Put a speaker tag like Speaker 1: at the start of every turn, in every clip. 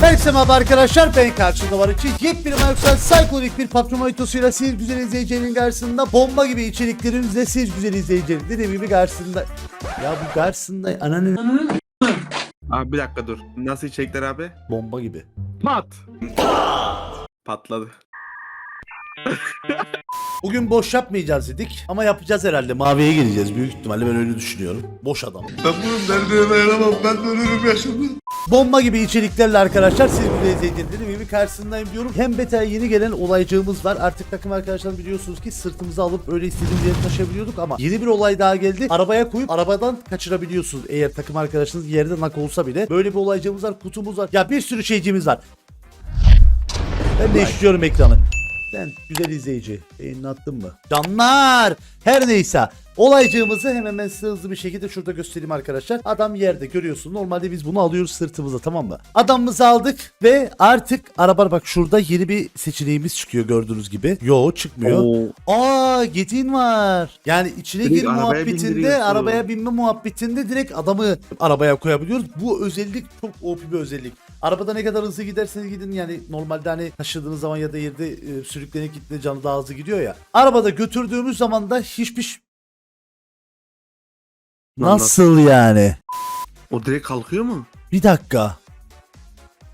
Speaker 1: Herkese merhaba arkadaşlar ben karşında var için yepyeni Microsoft Psycholik bir patron haritosuyla siz güzel izleyicilerin karşısında bomba gibi içeriklerimizle siz güzel izleyicilerin dediğim gibi karşısında ya bu karşısında ananın
Speaker 2: Abi bir dakika dur. Nasıl içecekler abi?
Speaker 1: bomba gibi.
Speaker 2: Pat. Patladı.
Speaker 1: Bugün boş yapmayacağız dedik ama yapacağız herhalde maviye gireceğiz büyük ihtimalle ben öyle düşünüyorum. Boş adam.
Speaker 3: Ben bunun derdine dayanamam. Ben ölürüm yaşamı.
Speaker 1: Bomba gibi içeriklerle arkadaşlar siz güzel izleyicilerin dediğim gibi karşısındayım diyorum. Hem beta yeni gelen olaycığımız var. Artık takım arkadaşlar biliyorsunuz ki sırtımıza alıp öyle istediğimiz yere taşıyabiliyorduk ama yeni bir olay daha geldi. Arabaya koyup arabadan kaçırabiliyorsunuz. Eğer takım arkadaşınız yerde nak olsa bile. Böyle bir olaycığımız var, kutumuz var. Ya bir sürü şeycimiz var. Ben değiştiriyorum ekranı. Sen güzel izleyici. Beğenini attın mı? Canlar! Her neyse. Olaycığımızı hemen ben size hızlı bir şekilde şurada göstereyim arkadaşlar. Adam yerde görüyorsun. Normalde biz bunu alıyoruz sırtımıza tamam mı? Adamımızı aldık ve artık araba bak şurada yeni bir seçeneğimiz çıkıyor gördüğünüz gibi. Yo çıkmıyor.
Speaker 2: Oo.
Speaker 1: Aa getin var. Yani içine
Speaker 2: Direkt
Speaker 1: gir
Speaker 2: arabaya
Speaker 1: muhabbetinde arabaya binme muhabbetinde direkt adamı arabaya koyabiliyoruz. Bu özellik çok OP bir özellik. Arabada ne kadar hızlı giderseniz gidin yani normalde hani taşıdığınız zaman ya da yerde e, sürüklenip gittiğinde canı daha hızlı gidiyor ya. Arabada götürdüğümüz zaman da hiçbir
Speaker 2: Lan
Speaker 1: Nasıl yani?
Speaker 2: O direkt kalkıyor mu?
Speaker 1: Bir dakika.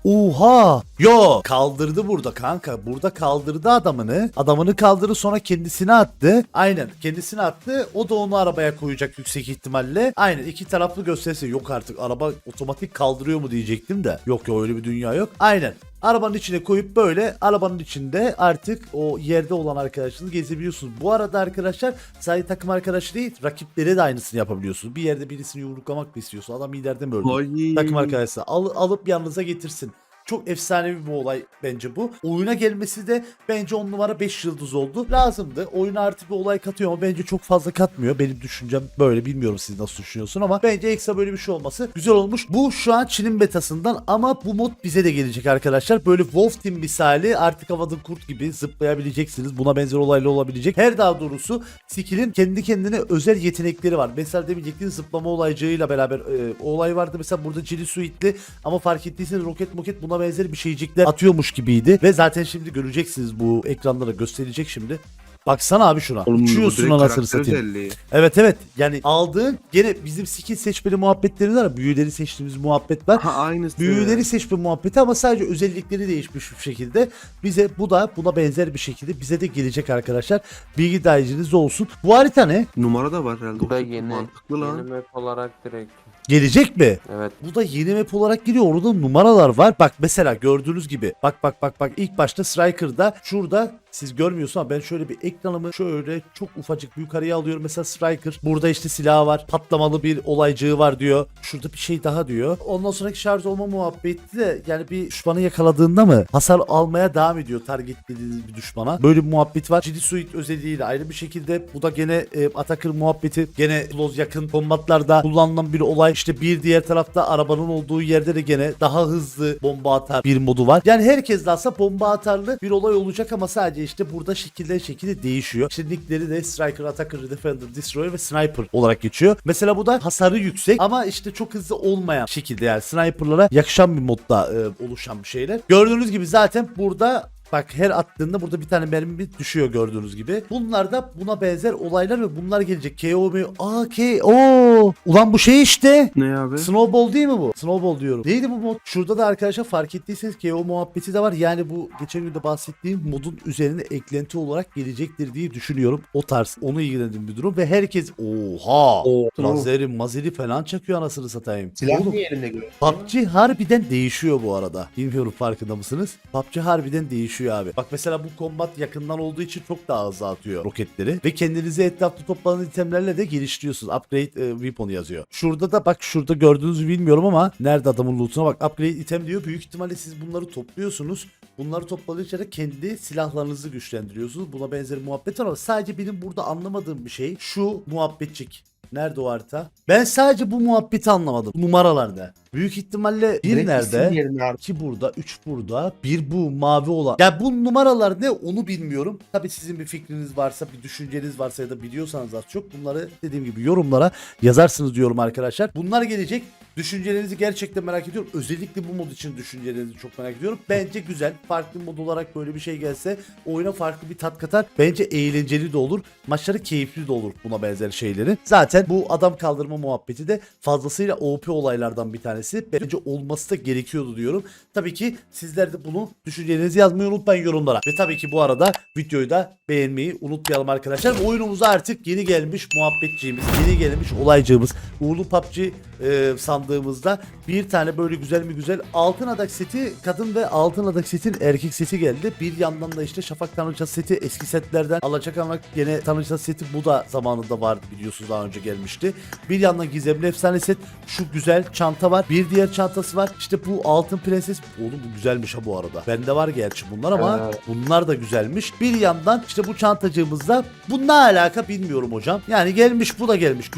Speaker 1: Oha. Yo kaldırdı burada kanka. Burada kaldırdı adamını. Adamını kaldırdı sonra kendisine attı. Aynen kendisine attı. O da onu arabaya koyacak yüksek ihtimalle. Aynen iki taraflı gösterse yok artık. Araba otomatik kaldırıyor mu diyecektim de. Yok yok öyle bir dünya yok. Aynen. Arabanın içine koyup böyle arabanın içinde artık o yerde olan arkadaşınızı gezebiliyorsunuz. Bu arada arkadaşlar sadece takım arkadaşı değil rakiplere de aynısını yapabiliyorsunuz. Bir yerde birisini yumruklamak mı istiyorsun? Adam ileride mi öldü? Takım arkadaşlar al, alıp yanınıza getirsin. Çok efsanevi bir olay bence bu. Oyuna gelmesi de bence 10 numara 5 yıldız oldu. Lazımdı. Oyuna artık bir olay katıyor ama bence çok fazla katmıyor. Benim düşüncem böyle. Bilmiyorum siz nasıl düşünüyorsun ama bence ekstra böyle bir şey olması güzel olmuş. Bu şu an Çin'in betasından ama bu mod bize de gelecek arkadaşlar. Böyle Wolf Team misali artık havada kurt gibi zıplayabileceksiniz. Buna benzer olaylı olabilecek. Her daha doğrusu skill'in kendi kendine özel yetenekleri var. Mesela demeyecektim zıplama olaycığıyla beraber e, olay vardı. Mesela burada Jilly Suite'li ama fark ettiyseniz roket moket buna benzer bir şeycikler atıyormuş gibiydi. Ve zaten şimdi göreceksiniz bu ekranlara gösterecek şimdi. Baksana abi şuna.
Speaker 2: Oğlum,
Speaker 1: Uçuyorsun anasını satayım.
Speaker 2: özelliği.
Speaker 1: Evet evet. Yani aldığın gene bizim skill seçmeli muhabbetleri var. Büyüleri seçtiğimiz muhabbet var.
Speaker 2: Ha aynısı.
Speaker 1: Büyüleri seçme muhabbeti ama sadece özellikleri değişmiş bir şekilde. Bize bu da buna benzer bir şekilde bize de gelecek arkadaşlar. Bilgi dahiliniz olsun. Bu harita ne?
Speaker 2: Numara da var herhalde.
Speaker 4: Bu da yeni,
Speaker 2: Mantıklı lan.
Speaker 4: yeni map olarak direkt.
Speaker 1: Gelecek mi?
Speaker 4: Evet.
Speaker 1: Bu da yeni map olarak geliyor. Orada numaralar var. Bak mesela gördüğünüz gibi. Bak bak bak bak. İlk başta Striker'da şurada siz görmüyorsunuz ama ben şöyle bir ekranımı şöyle çok ufacık yukarıya alıyorum. Mesela Striker. Burada işte silahı var. Patlamalı bir olaycığı var diyor. Şurada bir şey daha diyor. Ondan sonraki şarj olma muhabbeti de yani bir düşmanı yakaladığında mı hasar almaya devam ediyor targetlediğiniz bir düşmana. Böyle bir muhabbet var. Ciddi Suite özelliğiyle ayrı bir şekilde bu da gene e, Atakır muhabbeti. Gene close yakın kombatlarda kullanılan bir olay. İşte bir diğer tarafta arabanın olduğu yerde de gene daha hızlı bomba atar bir modu var. Yani herkes de aslında bomba atarlı bir olay olacak ama sadece işte burada şekilde şekilde değişiyor. İşte nickleri de Striker, Attacker, Defender, Destroyer ve Sniper olarak geçiyor. Mesela bu da hasarı yüksek ama işte çok hızlı olmayan şekilde yani sniperlara yakışan bir modda e, oluşan bir şeyler. Gördüğünüz gibi zaten burada Bak her attığında burada bir tane mermi düşüyor gördüğünüz gibi. Bunlar da buna benzer olaylar ve bunlar gelecek. KO mu? Aa KO. Ulan bu şey işte.
Speaker 2: Ne abi?
Speaker 1: Snowball değil mi bu? Snowball diyorum. Neydi bu mod? Şurada da arkadaşlar fark ettiyseniz KO muhabbeti de var. Yani bu geçen gün de bahsettiğim modun üzerine eklenti olarak gelecektir diye düşünüyorum. O tarz onu ilgilendiğim bir durum ve herkes oha lazeri mazeri falan çakıyor anasını satayım.
Speaker 3: Silah
Speaker 1: Oğlum,
Speaker 3: niye elinde görüyorsun?
Speaker 1: PUBG harbiden değişiyor bu arada. Bilmiyorum farkında mısınız? PUBG harbiden değişiyor abi. Bak mesela bu kombat yakından olduğu için çok daha hızlı atıyor roketleri. Ve kendinizi etrafta toplanan itemlerle de geliştiriyorsunuz. Upgrade e, weapon yazıyor. Şurada da bak şurada gördüğünüzü bilmiyorum ama nerede adamın lootuna bak. Upgrade item diyor. Büyük ihtimalle siz bunları topluyorsunuz. Bunları topladıkça da kendi silahlarınızı güçlendiriyorsunuz. Buna benzer muhabbet var ama sadece benim burada anlamadığım bir şey şu muhabbetçik. Nerede o harita? Ben sadece bu muhabbeti anlamadım. Numaralarda. Büyük ihtimalle bir
Speaker 3: Direkt
Speaker 1: nerede?
Speaker 3: yerine artık.
Speaker 1: 2 burada, 3 burada, bir bu mavi olan. Ya bu numaralar ne onu bilmiyorum. Tabii sizin bir fikriniz varsa, bir düşünceniz varsa ya da biliyorsanız az çok bunları dediğim gibi yorumlara yazarsınız diyorum arkadaşlar. Bunlar gelecek. Düşüncelerinizi gerçekten merak ediyorum. Özellikle bu mod için düşüncelerinizi çok merak ediyorum. Bence güzel. Farklı mod olarak böyle bir şey gelse oyuna farklı bir tat katar. Bence eğlenceli de olur. Maçları keyifli de olur buna benzer şeyleri. Zaten bu adam kaldırma muhabbeti de fazlasıyla OP olaylardan bir tanesi. Bence olması da gerekiyordu diyorum. Tabii ki sizler de bunu düşüncelerinizi yazmayı unutmayın yorumlara. Ve tabii ki bu arada videoyu da beğenmeyi unutmayalım arkadaşlar. Oyunumuza artık yeni gelmiş muhabbetçiğimiz, yeni gelmiş olaycığımız Uğurlu PUBG e, sandığımızda bir tane böyle güzel mi güzel altın adak seti kadın ve altın adak setin erkek seti geldi. Bir yandan da işte Şafak Tanrıçası seti eski setlerden Alacakaranlık yine Tanrıçası seti bu da zamanında vardı biliyorsunuz daha önce gelmişti. Bir yandan Gizemli Efsane set şu güzel çanta var. Bir diğer çantası var. İşte bu altın prenses. Oğlum bu güzelmiş ha bu arada. Bende var gerçi bunlar ama
Speaker 4: Evet.
Speaker 1: bunlar da güzelmiş. Bir yandan işte bu çantacığımızda bu ne alaka bilmiyorum hocam. Yani gelmiş bu da gelmiş.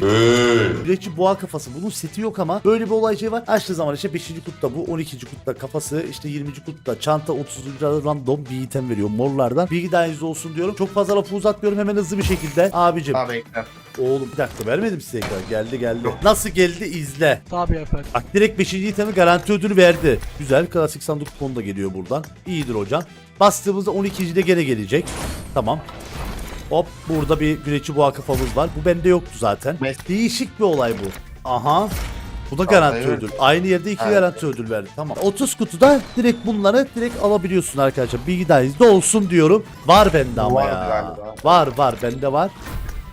Speaker 1: Güreşçi boğa kafası. Bunun seti yok ama böyle bir olay şey var. Açtığı zaman işte 5. kutta bu 12. kutta kafası işte 20. kutta çanta 30. random bir item veriyor morlardan. Bilgi dahilinizde olsun diyorum. Çok fazla lafı uzatmıyorum hemen hızlı bir şekilde. Abicim
Speaker 3: Abi ekran.
Speaker 1: oğlum bir dakika vermedim size ekran. Geldi geldi. Nasıl geldi izle.
Speaker 5: Tabii efendim.
Speaker 1: Bak direkt 5. itemi garanti ödülü verdi. Güzel klasik sandık kuponu da geliyor buradan. İyidir hocam. Bastığımızda 12. de gene gelecek. Tamam. Hop burada bir güreşçi boğa kafamız var. Bu bende yoktu zaten. Değişik bir olay bu. Aha. Bu da garanti
Speaker 3: evet.
Speaker 1: ödül. Aynı yerde iki
Speaker 3: Evet.
Speaker 1: garanti ödül verdi. Tamam. 30 kutuda direkt bunları direkt alabiliyorsun arkadaşlar. Bilgi dahilinizde olsun diyorum. Var bende ama
Speaker 3: Var
Speaker 1: ya.
Speaker 3: galiba.
Speaker 1: Var var bende var.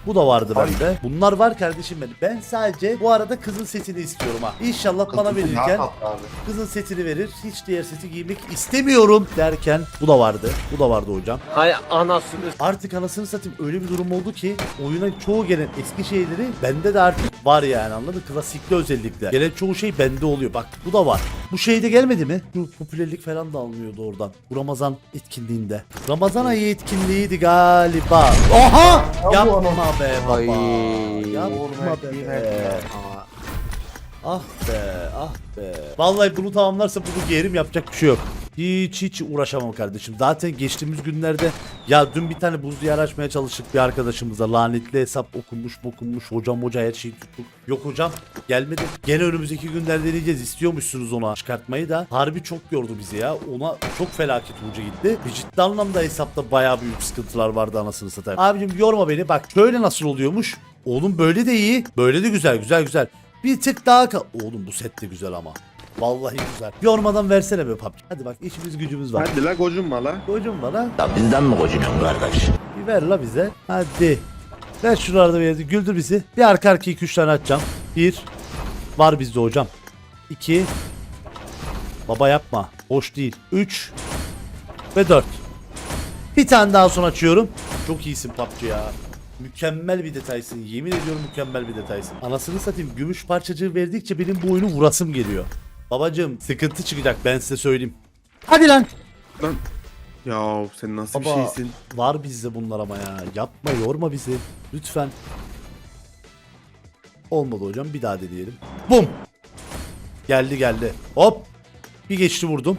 Speaker 1: Bu da vardı
Speaker 3: Ay.
Speaker 1: bende. Bunlar var kardeşim benim. Ben sadece bu arada kızın setini istiyorum ha. İnşallah bana verirken
Speaker 3: tatlı abi.
Speaker 1: kızın setini verir. Hiç diğer seti giymek istemiyorum derken bu da vardı. Bu da vardı hocam.
Speaker 4: Hay anasını
Speaker 1: Artık anasını satayım öyle bir durum oldu ki oyuna çoğu gelen eski şeyleri bende de artık var yani anladın? Klasikli özellikle. Gelen çoğu şey bende oluyor. Bak bu da var. Bu şeyde gelmedi mi? Bu popülerlik falan da alınıyordu oradan. Bu Ramazan etkinliğinde. Ramazan ayı etkinliğiydi galiba. Oha! Yapma be baba.
Speaker 4: Ay.
Speaker 1: Yapma be. Ah be, ah be. Vallahi bunu tamamlarsa bunu giyerim yapacak bir şey yok. Hiç hiç uğraşamam kardeşim. Zaten geçtiğimiz günlerde ya dün bir tane buz diyar açmaya çalıştık bir arkadaşımıza. Lanetli hesap okunmuş okunmuş. Hocam hoca her şeyi tuttuk. Yok hocam gelmedi. Gene önümüzdeki günlerde deneyeceğiz. İstiyormuşsunuz ona çıkartmayı da. Harbi çok yordu bizi ya. Ona çok felaket ucu gitti. Ve ciddi anlamda hesapta bayağı büyük sıkıntılar vardı anasını satayım. Abicim yorma beni. Bak şöyle nasıl oluyormuş. Oğlum böyle de iyi. Böyle de güzel güzel güzel. Bir tık daha Oğlum bu set de güzel ama. Vallahi güzel. Yormadan versene be PUBG. Hadi bak işimiz gücümüz var.
Speaker 2: Hadi la gocunma la.
Speaker 1: Kocum bana.
Speaker 6: Ya bizden mi gocunuyorsun kardeş?
Speaker 1: Bir ver la bize. Hadi. Ver şuralarda bir yerde. Güldür bizi. Bir arka arka 2-3 tane atacağım. Bir. Var bizde hocam. İki. Baba yapma. Hoş değil. Üç. Ve dört. Bir tane daha son açıyorum. Çok iyisin PUBG ya. Mükemmel bir detaysın. Yemin ediyorum mükemmel bir detaysın. Anasını satayım. Gümüş parçacığı verdikçe benim bu oyunu vurasım geliyor. Babacım sıkıntı çıkacak ben size söyleyeyim. Hadi lan.
Speaker 2: Lan. Ya sen nasıl bir
Speaker 1: Baba
Speaker 2: şeysin?
Speaker 1: var bizde bunlar ama ya. Yapma yorma bizi. Lütfen. Olmadı hocam bir daha deneyelim. Bum. Geldi geldi. Hop. Bir geçti vurdum.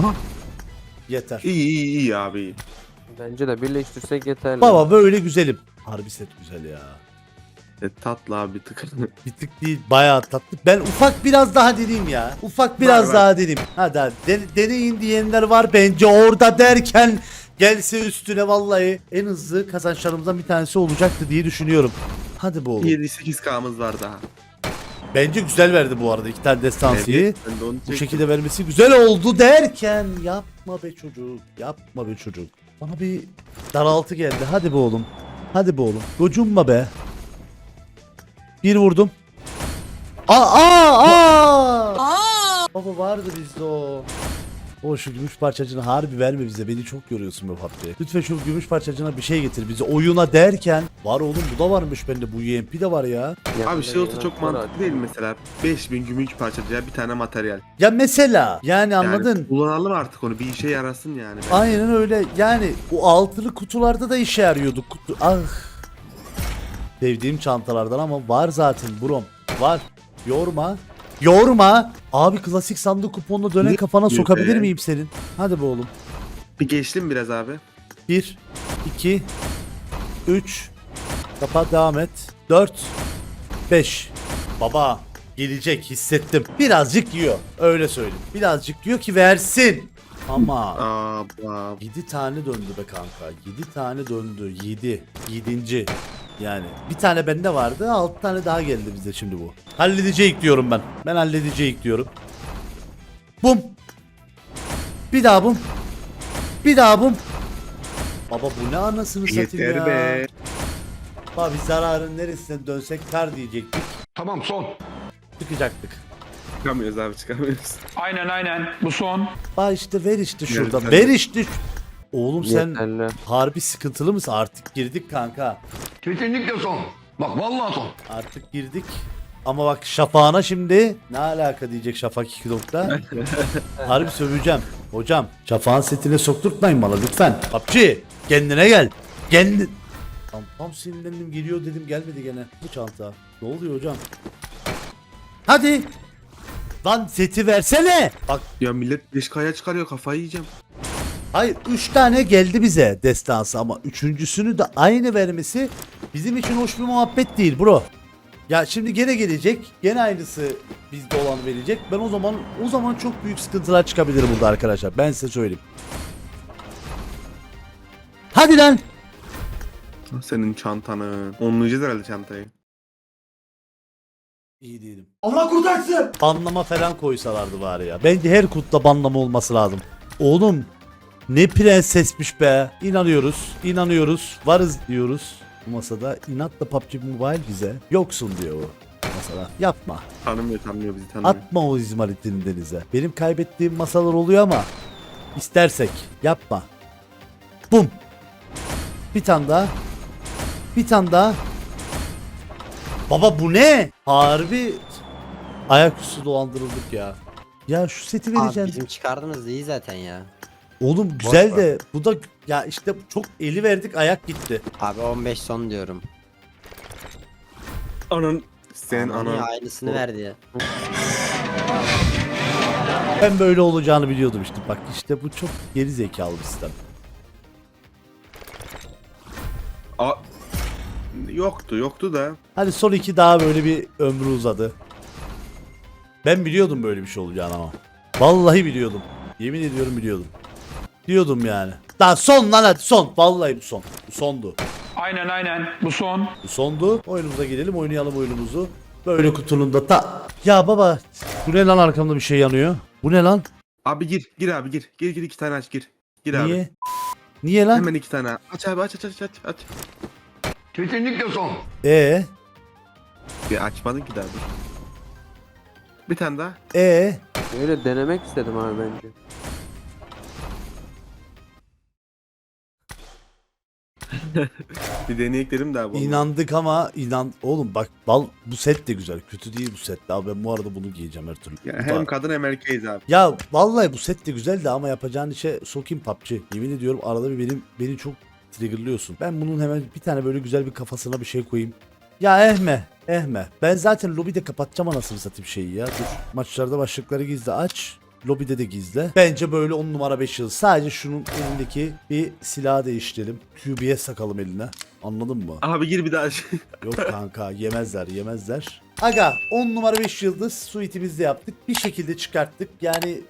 Speaker 2: Aha.
Speaker 1: Yeter.
Speaker 2: İyi iyi iyi abi.
Speaker 4: Bence de birleştirsek yeterli.
Speaker 1: Baba böyle güzelim. Harbi set güzel ya.
Speaker 2: E, tatlı abi tık.
Speaker 1: Bir tık değil bayağı tatlı. Ben ufak biraz daha deneyeyim ya. Ufak biraz
Speaker 2: Var, var.
Speaker 1: daha deneyeyim. Hadi hadi. Den- deneyin diyenler var bence orada derken gelse üstüne vallahi en hızlı kazançlarımızdan bir tanesi olacaktı diye düşünüyorum. Hadi bu oğlum.
Speaker 2: 7-8K'mız var daha.
Speaker 1: Bence güzel verdi bu arada iki tane destansiyeyi.
Speaker 2: Evet, ben de onu
Speaker 1: Bu
Speaker 2: çektim.
Speaker 1: şekilde vermesi güzel oldu derken yapma be çocuk. Yapma be çocuk. Bana bir daraltı geldi. Hadi be oğlum. Hadi be oğlum. Gocunma be. Bir vurdum. Aa aa aa. Baba vardı bizde o. O şu gümüş parçacığını harbi verme bize. Beni çok yoruyorsun be PUBG. Lütfen şu gümüş parçacığına bir şey getir bize. Oyuna derken. Var oğlum bu da varmış bende. Bu UMP de var ya.
Speaker 2: Abi şey olsa çok mantıklı değil mesela? 5000 gümüş parçacığa bir tane materyal.
Speaker 1: Ya mesela. Yani
Speaker 2: Yani
Speaker 1: anladın.
Speaker 2: kullanalım artık onu bir işe yarasın yani.
Speaker 1: Aynen öyle. Yani o altılı kutularda da işe yarıyordu. Kutu ah. Sevdiğim çantalardan ama var zaten brom. Var. Yorma. Yorma. Abi klasik sandık kuponunu dönen
Speaker 2: Ne
Speaker 1: kafana
Speaker 2: diyor
Speaker 1: sokabilir
Speaker 2: be?
Speaker 1: miyim senin? Hadi be oğlum.
Speaker 2: Bir geçtim biraz abi.
Speaker 1: 1 2 3 Kapat devam et. 4 5 Baba Gelecek hissettim. Birazcık yiyor. Öyle söyleyeyim. Birazcık yiyor ki versin. Ama
Speaker 2: Aa, aa.
Speaker 1: 7 tane döndü be kanka. 7 tane döndü. 7. 7. Yani bir tane bende vardı. 6 tane daha geldi bize şimdi bu. Halledecek diyorum ben. Ben halledecek diyorum. Bum. Bir daha bum. Bir daha bum. Baba bu ne anasını satayım
Speaker 2: Yeter
Speaker 1: ya.
Speaker 2: be.
Speaker 1: Baba biz zararın neresine dönsek kar diyecektik.
Speaker 3: Tamam son.
Speaker 1: Çıkacaktık.
Speaker 2: Çıkamıyoruz abi çıkamıyoruz.
Speaker 3: Aynen aynen. Bu son.
Speaker 1: Bak işte ver işte şuradan.
Speaker 2: Yeter.
Speaker 1: Ver işte. Oğlum sen
Speaker 4: Yeterli.
Speaker 1: harbi sıkıntılı mısın? Artık girdik kanka.
Speaker 3: Kesinlikle son. Bak vallahi son.
Speaker 1: Artık girdik. Ama bak Şafak'ına şimdi ne alaka diyecek Şafak 2 nokta. Harbi söveceğim. Hocam Şafak'ın setine sokturtmayın bana lütfen. PUBG kendine gel. Kendi... Tam, tam sinirlendim geliyor dedim gelmedi gene. Bu çanta. Ne oluyor hocam? Hadi. Lan seti versene. Bak
Speaker 2: Ya millet 5K'ya çıkarıyor kafayı yiyeceğim.
Speaker 1: Hayır 3 tane geldi bize destansı ama üçüncüsünü de aynı vermesi bizim için hoş bir muhabbet değil bro. Ya şimdi gene gelecek. Gene aynısı bizde olan verecek. Ben o zaman o zaman çok büyük sıkıntılar çıkabilir burada arkadaşlar. Ben size söyleyeyim. Hadi lan.
Speaker 2: Senin çantanı. Onlayacağız herhalde çantayı.
Speaker 1: İyi değilim. Allah kurtarsın. Banlama falan koysalardı bari ya. Bence her kutta banlama olması lazım. Oğlum ne prensesmiş be. İnanıyoruz. inanıyoruz. Varız diyoruz. Bu masada inatla PUBG Mobile bize yoksun diyor o masada. Yapma.
Speaker 2: Tanımıyor tanımıyor bizi tanımıyor.
Speaker 1: Atma o izmaritini denize. Benim kaybettiğim masalar oluyor ama istersek yapma. Bum. Bir tane daha. Bir tane daha. Baba bu ne? Harbi ayaküstü dolandırıldık ya. Ya şu seti
Speaker 5: Abi
Speaker 1: vereceğim.
Speaker 5: bizim çıkardığımız iyi zaten ya.
Speaker 1: Oğlum güzel de bu da ya işte çok eli verdik ayak gitti.
Speaker 5: Abi 15 son diyorum.
Speaker 2: Anın. Senin
Speaker 5: Ananı ya,
Speaker 2: anan.
Speaker 5: aynısını verdi ya.
Speaker 1: Ben böyle olacağını biliyordum işte. Bak işte bu çok geri zekalı bir sistem.
Speaker 2: Aa. Yoktu yoktu da.
Speaker 1: Hani son iki daha böyle bir ömrü uzadı. Ben biliyordum böyle bir şey olacağını ama. Vallahi biliyordum. Yemin ediyorum biliyordum. Diyordum yani. Daha son lan hadi son. Vallahi bu son. Bu sondu.
Speaker 3: Aynen aynen. Bu son.
Speaker 1: Bu sondu. Oyunumuza girelim oynayalım oyunumuzu. Böyle kutunun da ta... Ya baba bu ne lan arkamda bir şey yanıyor. Bu ne lan?
Speaker 2: Abi gir gir abi gir. Gir gir iki tane aç gir. Gir abi.
Speaker 1: Niye? Niye lan?
Speaker 2: Hemen iki tane. Aç abi aç aç aç aç. aç.
Speaker 3: Kesinlikle son.
Speaker 1: Ee,
Speaker 2: Bir açmadın ki daha dur. Bir tane daha.
Speaker 1: ee.
Speaker 4: Öyle denemek istedim abi bence.
Speaker 2: Bir deneyek dedim daha bu.
Speaker 1: İnandık ama inan oğlum bak bal bu set de güzel. Kötü değil bu set. Abi ben bu arada bunu giyeceğim her türlü.
Speaker 2: Ya hem kadın hem erkeğiz abi.
Speaker 1: Ya vallahi bu set de güzeldi ama yapacağın işe sokayım PUBG. Yemin ediyorum arada bir benim beni çok triggerlıyorsun. Ben bunun hemen bir tane böyle güzel bir kafasına bir şey koyayım. Ya ehme, ehme. Ben zaten lobide kapatacağım anasını satayım şeyi ya. Dur. Maçlarda başlıkları gizle aç. Lobide de gizle. Bence böyle 10 numara 5 yıl. Sadece şunun elindeki bir silahı değiştirelim. QB'ye sakalım eline. Anladın mı?
Speaker 2: Abi gir bir daha.
Speaker 1: Yok kanka yemezler yemezler. Aga 10 numara 5 yıldız suite'imizi de yaptık. Bir şekilde çıkarttık. Yani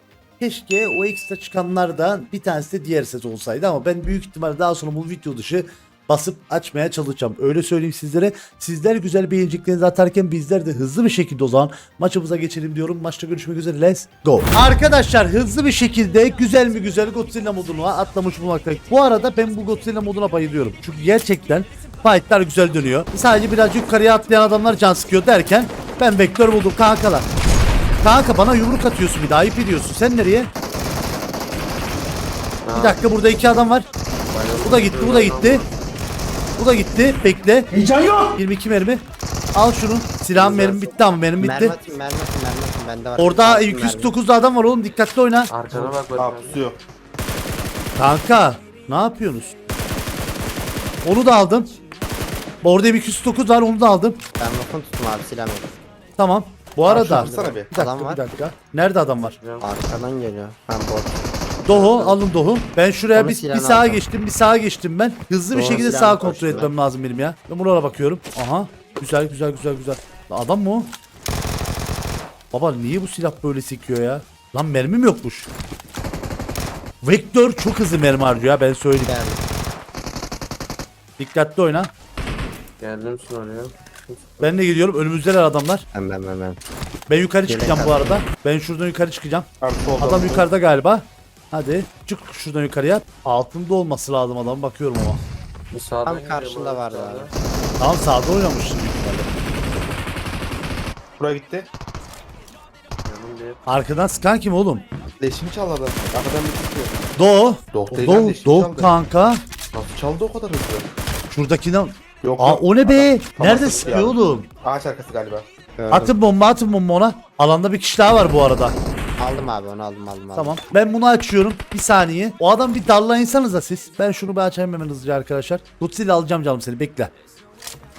Speaker 1: keşke o ekstra çıkanlardan bir tanesi de diğer set olsaydı ama ben büyük ihtimal daha sonra bu video dışı basıp açmaya çalışacağım. Öyle söyleyeyim sizlere. Sizler güzel beğeniciklerinizi atarken bizler de hızlı bir şekilde o zaman maçımıza geçelim diyorum. Maçta görüşmek üzere. Let's go. Arkadaşlar hızlı bir şekilde güzel mi güzel Godzilla moduna atlamış bulmaktayım. Bu arada ben bu Godzilla moduna bayılıyorum. Çünkü gerçekten fightlar güzel dönüyor. Sadece biraz yukarıya atlayan adamlar can sıkıyor derken ben vektör buldum kankalar. Kanka bana yumruk atıyorsun bir daha ayıp ediyorsun. Sen nereye? Bir dakika burada iki adam var. Bu da gitti, bu da gitti. Bu da gitti. Bekle. Heyecan yok. 22 mermi. Al şunu. Silahın mermi bitti ama mermi bitti.
Speaker 5: Mermi atayım mermi atayım mermi atayım bende var.
Speaker 1: Orada
Speaker 5: Mermi.
Speaker 1: 209'da adam var oğlum dikkatli oyna.
Speaker 4: Arkana bak bak.
Speaker 2: Pusuyor.
Speaker 1: Kanka ne yapıyorsunuz? Onu da aldım. Orada bir 209 var onu da aldım.
Speaker 5: Ben lafını tuttum abi silah yok.
Speaker 1: Tamam. Bu arada
Speaker 2: vursana bir.
Speaker 1: bir dakika
Speaker 5: Adam var.
Speaker 1: bir dakika. Nerede adam var?
Speaker 5: Arkadan geliyor. Ben bot.
Speaker 1: Dohu alın Dohu. Ben şuraya bir, bir
Speaker 5: silahını
Speaker 1: sağa
Speaker 5: alacağım.
Speaker 1: geçtim bir sağa geçtim ben. Hızlı bir şekilde
Speaker 5: silahını
Speaker 1: sağa kontrol
Speaker 5: koştular.
Speaker 1: etmem lazım benim ya. Ben buralara bakıyorum. Aha. Güzel güzel güzel güzel. Lan Adam mı o? Baba niye bu silah böyle sekiyor ya? Lan mermim yokmuş. Vektör çok hızlı mermi harcıyor ya ben söyleyeyim.
Speaker 5: Geldi.
Speaker 1: Dikkatli oyna.
Speaker 4: Geldim sonra oraya.
Speaker 1: Ben de geliyorum. Önümüzdeler adamlar.
Speaker 5: Ben ben ben ben.
Speaker 1: Ben yukarı çıkacağım bu arada. Ben şuradan yukarı çıkacağım.
Speaker 2: Abi solda.
Speaker 1: Adam yukarıda galiba. Hadi çık şuradan yukarıya. Altında olması lazım adam bakıyorum ama.
Speaker 4: Sağdan
Speaker 5: Tam
Speaker 4: geliyor
Speaker 5: karşında vardı
Speaker 4: sağdan.
Speaker 5: abi.
Speaker 1: Tamam sağda oynamıştır büyük ihtimalle.
Speaker 2: Buraya gitti.
Speaker 4: Yanım.
Speaker 1: Arkadan sıkan kim oğlum?
Speaker 2: Leşimi çaldı. Arkadan bir tutuyor.
Speaker 1: Doğu.
Speaker 2: Doğu değil
Speaker 1: Doğu,
Speaker 2: leşimi çaldı.
Speaker 1: kanka.
Speaker 2: Nasıl çaldı o kadar hızlı?
Speaker 1: Şuradakinden.
Speaker 2: Yok
Speaker 1: Aa
Speaker 2: yok.
Speaker 1: o ne be?
Speaker 2: Adam
Speaker 1: Nerede sıkıyor oğlum?
Speaker 2: Ağaç arkası galiba.
Speaker 1: Atın bomba atın bomba ona. Alanda bir kişi daha var bu arada.
Speaker 5: Aldım abi onu aldım aldım aldım.
Speaker 1: Tamam. Ben bunu açıyorum. Bir saniye. O adam bir darlayınsanız da siz. Ben şunu bir açayım hemen hızlıca arkadaşlar. Godzilla alacağım canım seni. Bekle.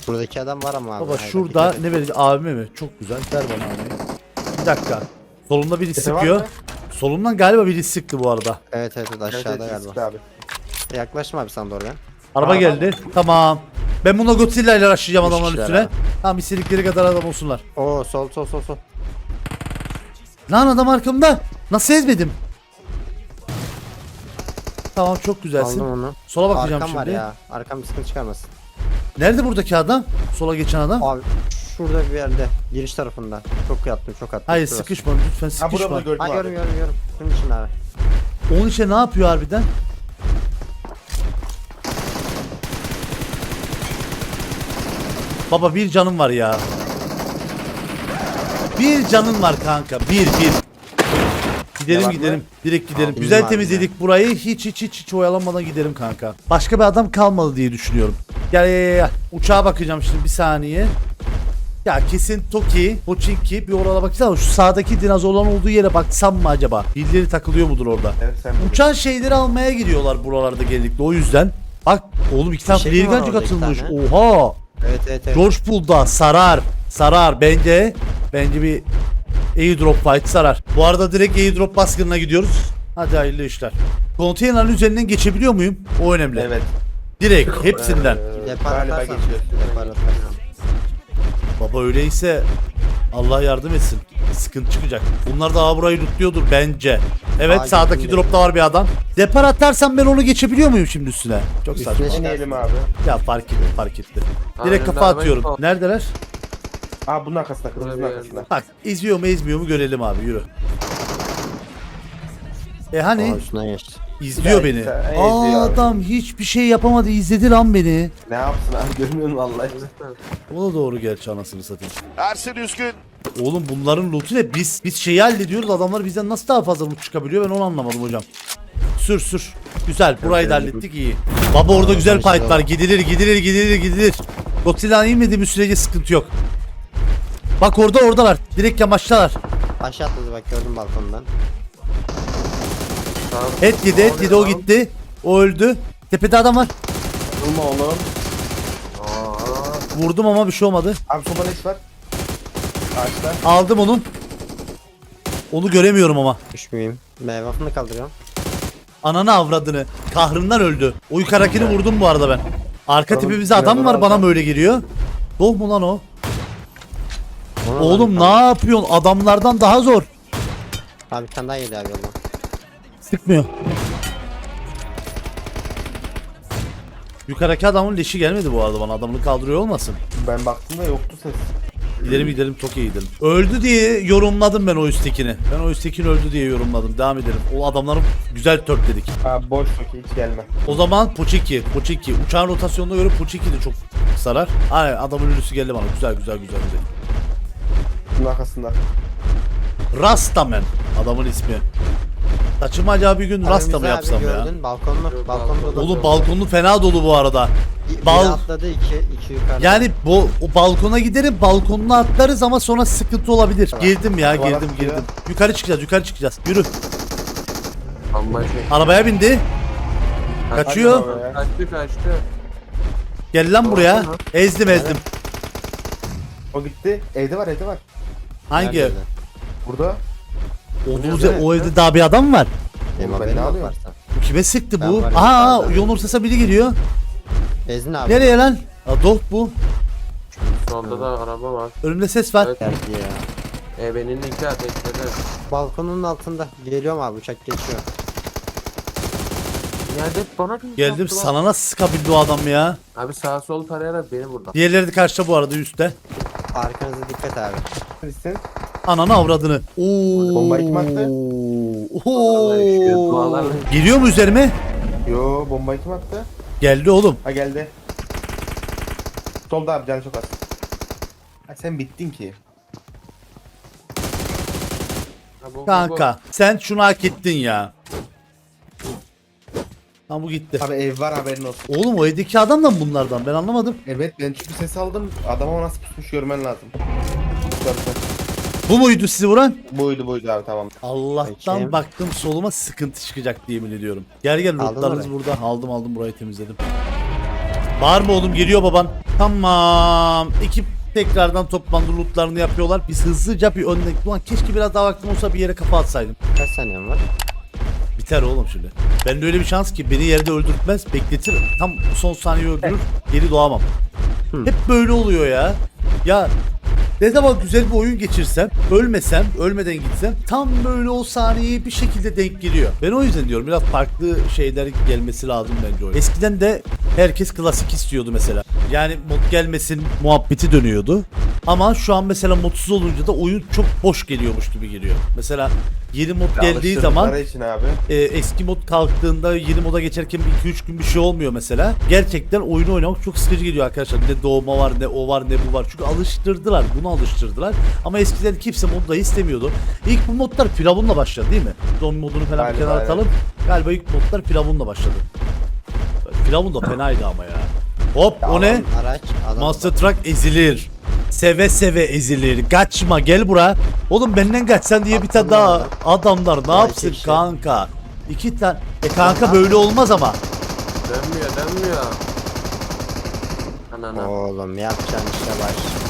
Speaker 5: Buradaki adam var ama abi.
Speaker 1: Baba şurada ne verecek? Abime mi? Çok güzel. Ver bana abi. Bir dakika. Solunda biri
Speaker 2: var
Speaker 1: sıkıyor.
Speaker 2: mı?
Speaker 1: Solundan galiba biri sıktı bu arada.
Speaker 5: Evet evet evet, aşağıda
Speaker 2: Evet,
Speaker 5: galiba.
Speaker 2: abi.
Speaker 5: Yaklaşma abi sana doğru ben.
Speaker 1: Araba
Speaker 2: Aa,
Speaker 1: geldi. Tamam. Ben buna Godzilla ile açacağım
Speaker 5: Üç
Speaker 1: adamların üstüne.
Speaker 5: abi.
Speaker 1: Tamam istedikleri kadar adam olsunlar.
Speaker 5: Oo sol sol sol sol.
Speaker 1: Lan adam arkamda. Nasıl ezmedim? Tamam çok güzelsin.
Speaker 5: Aldım onu.
Speaker 1: Sola bakacağım
Speaker 5: Arkam var
Speaker 1: şimdi.
Speaker 5: ya. Arkam bir sıkıntı çıkarmasın.
Speaker 1: Nerede buradaki adam? Sola geçen adam.
Speaker 5: Abi şurada bir yerde. Giriş tarafında. Çok yattım çok attım.
Speaker 1: Hayır
Speaker 5: Şurası.
Speaker 1: sıkışma lütfen
Speaker 2: Ha burada
Speaker 1: sıkışma.
Speaker 2: burada gördüm
Speaker 5: Ha
Speaker 2: abi.
Speaker 5: görüm görüm. Şunun için abi.
Speaker 1: Onun için ne yapıyor harbiden? Baba bir canım var ya. Bir canın var kanka. Bir bir. Gidelim
Speaker 2: var
Speaker 1: gidelim.
Speaker 2: mı?
Speaker 1: Direkt gidelim.
Speaker 5: Aldım
Speaker 1: Güzel
Speaker 5: abi
Speaker 1: temizledik burayı. Hiç hiç hiç hiç oyalanmadan gidelim kanka. Başka bir adam kalmadı diye düşünüyorum. Gel gel gel. gel. Uçağa bakacağım şimdi bir saniye. Ya kesin Toki, Pochinki bir orada baksana şu sağdaki dinozorların olduğu yere baksam mı acaba? Birileri takılıyor mudur orada?
Speaker 2: Evet sen.
Speaker 1: Uçan şeyleri almaya gidiyorlar buralarda genellikle o yüzden. Bak oğlum iki tane
Speaker 5: şey iki
Speaker 1: atılmış. Oha.
Speaker 5: Evet evet evet.
Speaker 1: George Pool'da sarar. Sarar bence. Bence bir airdrop fight sarar. Bu arada direkt airdrop baskınına gidiyoruz. Hadi hayırlı işler. Konteynerin üzerinden geçebiliyor muyum? O önemli.
Speaker 2: Evet.
Speaker 1: Direkt hepsinden.
Speaker 2: Galiba
Speaker 5: atarsan.
Speaker 2: geçiyor.
Speaker 5: Depar atarsan.
Speaker 1: Baba öyleyse Allah yardım etsin. Sıkıntı çıkacak. Bunlar da burayı lootluyordur bence. Evet
Speaker 5: Aa,
Speaker 1: sağdaki dropta var bir adam. Depar atarsam ben onu geçebiliyor muyum şimdi üstüne? Çok saçma.
Speaker 2: Deneyelim abi.
Speaker 1: Ya fark etti fark etti. Direkt
Speaker 4: Aynen,
Speaker 1: kafa atıyorum. Neredeler?
Speaker 2: Aa bunun arkasında kırmızının arkasında.
Speaker 1: Bak izliyor mu ezmiyor mu görelim abi yürü. E hani
Speaker 5: geçti.
Speaker 1: izliyor beni. Aa
Speaker 2: izliyor abi.
Speaker 1: adam hiçbir şey yapamadı izledi lan beni.
Speaker 2: Ne yapsın abi görmüyor musun vallahi.
Speaker 1: O da doğru gerçi anasını satayım. Ersin Üskün. Oğlum bunların lootu ne? Biz biz şeyi hallediyoruz adamlar bizden nasıl daha fazla loot çıkabiliyor ben onu anlamadım hocam. Sür sür. Güzel burayı da hallettik iyi. Baba orada güzel
Speaker 5: işte
Speaker 1: fight var.
Speaker 5: o.
Speaker 1: Gidilir gidilir gidilir gidilir. Godzilla'nın inmediğimiz sürece sıkıntı yok. Bak orada oradalar. Direkt yamaçtalar.
Speaker 5: Aşağı atladı bak gördüm balkondan.
Speaker 4: Sağ-
Speaker 1: Et yedi et yedi o gitti. O öldü. Tepede adam var.
Speaker 2: Vurma oğlum.
Speaker 4: Aa,
Speaker 1: Vurdum ama bir şey olmadı.
Speaker 2: Abi solda leş var. Ağaçta.
Speaker 1: Aldım onu. Onu göremiyorum ama.
Speaker 5: Düşmeyeyim. Meyvasını kaldırıyorum.
Speaker 1: Ananı avradını. Kahrından öldü. O yukarıdakini vurdum bu arada ben. Arka
Speaker 2: Oğlum,
Speaker 1: tepemizde adam var bana mı öyle geliyor? Doh mu lan o?
Speaker 5: Ona
Speaker 1: Oğlum ne yapıyorsun? Adamlardan daha zor.
Speaker 5: Abi bir tane daha yedi abi yoldan.
Speaker 1: Sıkmıyor. Yukarıdaki adamın leşi gelmedi bu arada bana. Adamını kaldırıyor olmasın.
Speaker 2: Ben baktım da yoktu ses.
Speaker 1: Gidelim gidelim çok iyi gidelim. Öldü diye yorumladım ben o üsttekini. Ben o üsttekini öldü diye yorumladım. Devam edelim. O adamların güzel törtledik.
Speaker 2: Abi boş Toki hiç gelme.
Speaker 1: O zaman Poçiki, Poçiki. Uçağın rotasyonuna göre Poçiki de çok sarar. Aynen adamın ünlüsü geldi bana. Güzel güzel güzel güzel.
Speaker 2: Bunun arkasında.
Speaker 1: Rastaman adamın ismi. Saçımı acaba bir gün Rasta mı yapsam
Speaker 5: abi
Speaker 1: ya?
Speaker 5: Gördün balkonlu. Balkonda da.
Speaker 1: Oğlum balkonu fena dolu bu arada.
Speaker 5: Bir-
Speaker 1: bal-
Speaker 5: Biri atladı iki, iki yukarıda.
Speaker 1: Yani bu o balkona giderim balkonuna atlarız ama sonra sıkıntı olabilir.
Speaker 5: Tamam.
Speaker 1: Girdim ya
Speaker 2: Duvara
Speaker 1: girdim
Speaker 2: tutuyor.
Speaker 1: girdim. Yukarı çıkacağız yukarı çıkacağız. Yürü.
Speaker 4: amma şey.
Speaker 1: Arabaya bindi. Kaçıyor.
Speaker 2: Hadi baba.
Speaker 4: Kaçtı kaçtı.
Speaker 1: Gel lan buraya. Ezdim ezdim.
Speaker 2: O gitti. Evde var evde var.
Speaker 1: Hangi?
Speaker 5: Nerede?
Speaker 2: Burada.
Speaker 1: O,
Speaker 2: Nerede?
Speaker 1: o evde daha bir adam var.
Speaker 5: Benim
Speaker 2: Oğlum ben
Speaker 5: haberim
Speaker 2: ne
Speaker 5: yok
Speaker 2: alıyorum?
Speaker 5: varsa.
Speaker 1: Bu kime sıktı
Speaker 5: Ben
Speaker 1: bu?
Speaker 5: varım,
Speaker 1: Aa
Speaker 5: ben
Speaker 1: yolun ortasına biri geliyor.
Speaker 5: Ezdin abi.
Speaker 1: Nereye lan? Aa, doh bu.
Speaker 4: Solda da araba var.
Speaker 1: Önümde ses var.
Speaker 4: Evet.
Speaker 5: Geldi ya.
Speaker 4: E benim iki ateşledi.
Speaker 5: Balkonun altında. Geliyorum abi uçak geçiyor.
Speaker 4: Geldi bana bir
Speaker 1: Geldim
Speaker 4: yaptı lan.
Speaker 1: sana nasıl sıkabildi o adam ya?
Speaker 4: Abi sağ sol tarayarak beni vurdu.
Speaker 1: Diğerleri de karşıda bu arada üstte.
Speaker 5: Arkanıza dikkat abi.
Speaker 2: Neredesin?
Speaker 1: Ananı avradını. Oo.
Speaker 2: Bombayı kim attı?
Speaker 1: Oo. Geliyor mu üzerime?
Speaker 2: Yo bombayı kim attı?
Speaker 1: Geldi oğlum.
Speaker 2: Ha geldi. Solda abi canı çok az. Ha sen bittin ki.
Speaker 1: Kanka sen şunu hak ettin ya. Tamam bu gitti.
Speaker 2: Abi ev var haberin olsun.
Speaker 1: Oğlum o evdeki adam da mı bunlardan? Ben anlamadım.
Speaker 2: Evet ben çünkü ses aldım. Adama nasıl pusmuş görmen lazım.
Speaker 1: Bu muydu sizi vuran?
Speaker 2: Buydu buydu abi tamam.
Speaker 1: Allah'tan
Speaker 5: Bakayım.
Speaker 1: baktım soluma sıkıntı çıkacak diye emin ediyorum. Gel gel
Speaker 5: Aldın
Speaker 1: lootlarınız burada. Aldım aldım burayı temizledim. Var mı oğlum geliyor baban. Tamam. Ekip tekrardan toplandı lootlarını yapıyorlar. Biz hızlıca bir önüne... Ulan keşke biraz daha vaktim olsa bir yere kafa atsaydım.
Speaker 5: Kaç saniyem var?
Speaker 1: Biter oğlum şimdi. Bende öyle bir şans ki beni yerde öldürtmez, bekletir. Tam son saniye öldürür, geri doğamam. Hep böyle oluyor ya. Ya ne zaman güzel bir oyun geçirsem, ölmesem, ölmeden gitsem tam böyle o saniyeye bir şekilde denk geliyor. Ben o yüzden diyorum biraz farklı şeyler gelmesi lazım bence oyun. Eskiden de herkes klasik istiyordu mesela. Yani mod gelmesin muhabbeti dönüyordu. Ama şu an mesela modsuz olunca da oyun çok boş geliyormuş gibi geliyor. Mesela yeni mod geldiği zaman
Speaker 2: için abi.
Speaker 1: e, eski mod kalktığında yeni moda geçerken 2-3 gün bir şey olmuyor mesela. Gerçekten oyunu oynamak çok sıkıcı geliyor arkadaşlar. Ne doğma var ne o var ne bu var. Çünkü alıştırdılar bunu alıştırdılar. Ama eskiden kimse modda istemiyordu. İlk bu modlar Firavun'la başladı değil mi? Zombi modunu falan bir
Speaker 2: Galiba,
Speaker 1: kenara
Speaker 2: evet.
Speaker 1: atalım. Galiba ilk modlar Firavun'la başladı. Firavun da fenaydı ama ya. Hop o ne?
Speaker 5: Araç. Adam.
Speaker 1: Monster Truck ezilir. Seve seve ezilir. Kaçma gel bura. Oğlum benden kaçsan diye bir tane daha
Speaker 5: Adamlar.
Speaker 1: ne
Speaker 5: Vay
Speaker 1: yapsın
Speaker 5: keşke.
Speaker 1: kanka? İki tane. E kanka böyle olmaz ama.
Speaker 4: Dönmüyor dönmüyor. Anana.
Speaker 5: Oğlum yapacağın işe baş.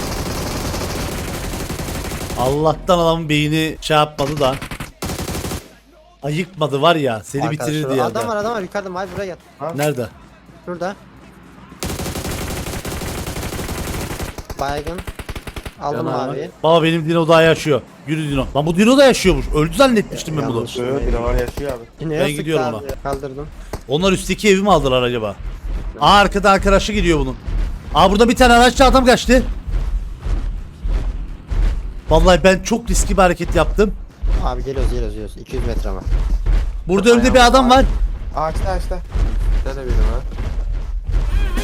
Speaker 1: Allah'tan adamın beyni şey yapmadı da. Ayıkmadı var ya seni
Speaker 5: Arkadaşlar,
Speaker 1: bitirirdi yerde.
Speaker 5: Adam var adam var yukarıda Mahir buraya gel.
Speaker 1: Nerede?
Speaker 5: Şurada. Baygın. Aldım
Speaker 1: Yanağına.
Speaker 5: abi.
Speaker 1: Baba benim Dino daha yaşıyor. Yürü Dino. Lan bu Dino da yaşıyormuş. Öldü zannetmiştim ben bunu.
Speaker 5: Yanlış.
Speaker 2: Yo binalar yaşıyor abi.
Speaker 1: Ben gidiyorum ona.
Speaker 5: Kaldırdım.
Speaker 1: Onlar üstteki evi mi aldılar acaba? Aa arkada arkadaşı gidiyor bunun. Aa burada bir tane araçlı adam kaçtı. Vallahi ben çok riskli bir hareket yaptım.
Speaker 5: Abi geliyoruz geliyoruz geliyoruz. 200 metre ama.
Speaker 1: Burada önde bir adam var.
Speaker 2: Ağaçta ağaçta.
Speaker 4: Tane biri var.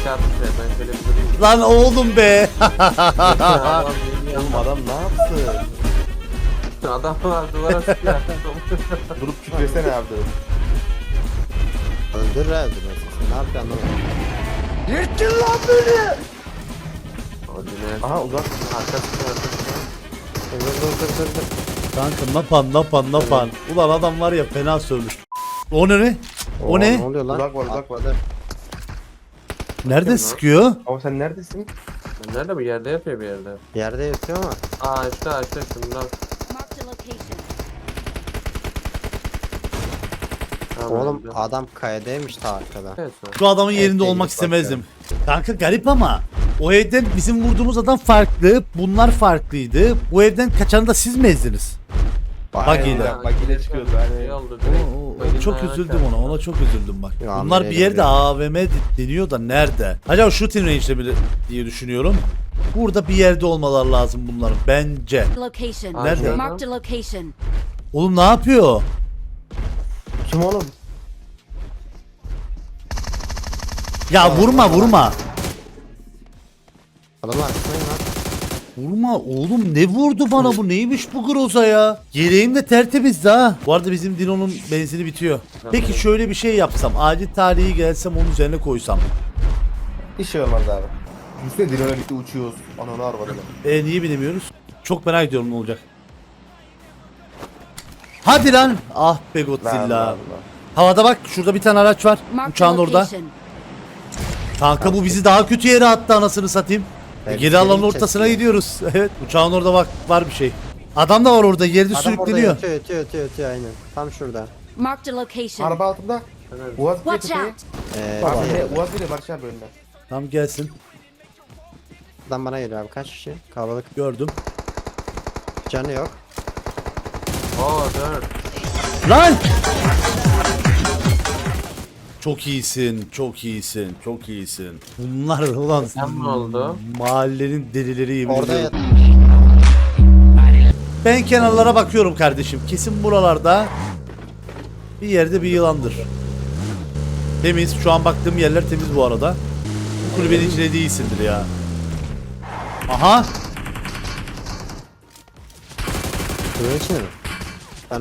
Speaker 4: Çarpı şey ben şöyle bir durayım.
Speaker 1: Lan oğlum be.
Speaker 4: Adam geliyor.
Speaker 2: Oğlum adam ne yapsın?
Speaker 4: Adam var duvara sıkıyor.
Speaker 2: Durup küfresene abi.
Speaker 5: Öldür öldür. mesela. Ne yapıyor anlamadım.
Speaker 4: Ordine.
Speaker 2: Aha uzak.
Speaker 4: Arkasına arkasına.
Speaker 5: Dur dur dur dur dur.
Speaker 1: Kanka napan napan napan. Ulan adam var ya fena sövmüş. O ne ne? O
Speaker 5: Oo,
Speaker 1: ne?
Speaker 5: Ne oluyor lan?
Speaker 2: Uzak var, uzak var.
Speaker 5: Atladı.
Speaker 1: Nerede sıkıyor?
Speaker 2: Ama sen neredesin?
Speaker 4: Ben Nerede bu yerde yapıyor bir yerde.
Speaker 5: Yerde yatıyor ama.
Speaker 4: Aa işte işte şundan.
Speaker 7: Marked a location.
Speaker 4: Tamam,
Speaker 5: Oğlum
Speaker 4: öldü.
Speaker 5: adam kayadaymış ta arkada.
Speaker 4: Evet, sonra.
Speaker 1: Şu adamın yerinde
Speaker 5: Evet,
Speaker 1: olmak
Speaker 5: bak
Speaker 1: istemezdim. Kanka garip ama o evden bizim vurduğumuz adam farklı. Bunlar farklıydı. Bu evden kaçanı da siz mi ezdiniz? Bagiyle.
Speaker 2: Bagiyle çıkıyordu hani.
Speaker 4: oldu
Speaker 1: O-
Speaker 4: direkt.
Speaker 1: çok üzüldüm ona. Ona çok üzüldüm bak.
Speaker 5: Ya,
Speaker 1: Bunlar bir yerde? AVM deniyor da nerede? Acaba shooting range'de mi diye düşünüyorum. Burada bir yerde olmaları lazım bunların bence.
Speaker 7: Location.
Speaker 1: Nerede?
Speaker 7: Marked location.
Speaker 1: Oğlum ne yapıyor?
Speaker 2: Kim oğlum?
Speaker 1: Ya vurma vurma.
Speaker 5: Adamın arkasındayım lan.
Speaker 1: Vurma oğlum ne vurdu bana bu neymiş bu groza ya? Yeleğim de tertemizdi ha. Bu arada bizim Dino'nun benzini bitiyor. Peki şöyle bir şey yapsam acil tarihi gelsem onun üzerine koysam.
Speaker 2: Hiç şey olmaz abi. Üstüne Dino'yla birlikte uçuyoruz. Ananı arvadını.
Speaker 1: E niye bilemiyoruz? Çok merak ediyorum ne olacak. Hadi lan. Ah be Godzilla. Havada bak şurada bir tane araç var. Uçağın orada. Kanka bu bizi daha kötü yere attı anasını satayım. Geri
Speaker 5: geri
Speaker 1: alanın ortasına gidiyoruz. Evet uçağın orada bak var bir şey. Adam da var orada yerde
Speaker 5: Adam orada
Speaker 1: sürükleniyor.
Speaker 5: yatıyor yatıyor yatıyor yatıyor aynen. Tam şurada.
Speaker 7: Marked a location.
Speaker 2: Araba altında. Uaz bir
Speaker 7: Watch out.
Speaker 5: Ee,
Speaker 2: Baba
Speaker 5: şey,
Speaker 2: ne? Uaz bile Barış abi önünde.
Speaker 1: Tam gelsin.
Speaker 5: adam bana geliyor abi kaç kişi? Kalabalık.
Speaker 1: Gördüm.
Speaker 5: Canı yok.
Speaker 4: Oo 4.
Speaker 1: Lan! Çok iyisin, çok iyisin, çok iyisin. Bunlar ulan
Speaker 4: Sen ne oldu?
Speaker 1: mahallenin delileri yemin
Speaker 5: Orada
Speaker 1: ediyorum.
Speaker 5: yat.
Speaker 1: Ben kenarlara bakıyorum kardeşim. Kesin buralarda bir yerde bir yılandır. Temiz. Şu an baktığım yerler temiz bu arada. Bu kulübenin içine değilsindir ya. Aha.
Speaker 5: Bunun içine mi? Ben...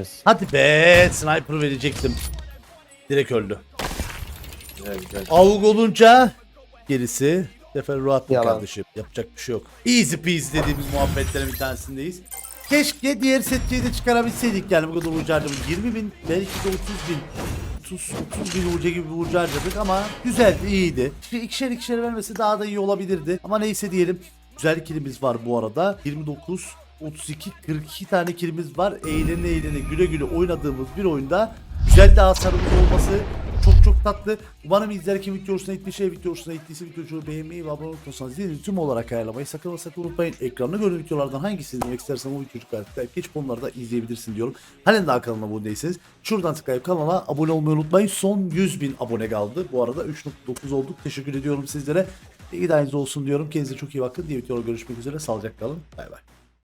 Speaker 5: Şakası.
Speaker 1: Hadi be. Sniper verecektim. Direkt öldü.
Speaker 4: Güzel güzel.
Speaker 1: Avuk olunca gerisi teferruat
Speaker 5: Yalan.
Speaker 1: kardeşim. Yapacak bir şey yok. Easy peasy dediğimiz muhabbetlerin bir tanesindeyiz. Keşke diğer setçiyi de çıkarabilseydik yani bu kadar ucu harcadık. 20 bin belki de 30 bin. 30, 30 bin uca gibi bir ucu harcadık ama güzeldi iyiydi. Bir ikişer ikişer vermesi daha da iyi olabilirdi. Ama neyse diyelim. Güzel kilimiz var bu arada. 29 32 42 tane kilimiz var. Eğlene eğlene güle güle oynadığımız bir oyunda güzel de hasarımız olması çok çok tatlı. Umarım izlerken video hoşuna gitmiş. Şey video hoşuna gittiyse videoyu beğenmeyi ve abone olursanız zilini tüm olarak ayarlamayı sakın sakın unutmayın. Ekranda gördüğün videolardan hangisini izlemek istersen o videoyu tıklayıp geçip onları da izleyebilirsin diyorum. Halen daha kanalına abone değilseniz şuradan tıklayıp kanala abone olmayı unutmayın. Son 100 bin abone kaldı. Bu arada 3.9 olduk. Teşekkür ediyorum sizlere. İyi dahinizde olsun diyorum. Kendinize çok iyi bakın. Diğer videoda görüşmek üzere. Sağlıcakla kalın. Bay bay.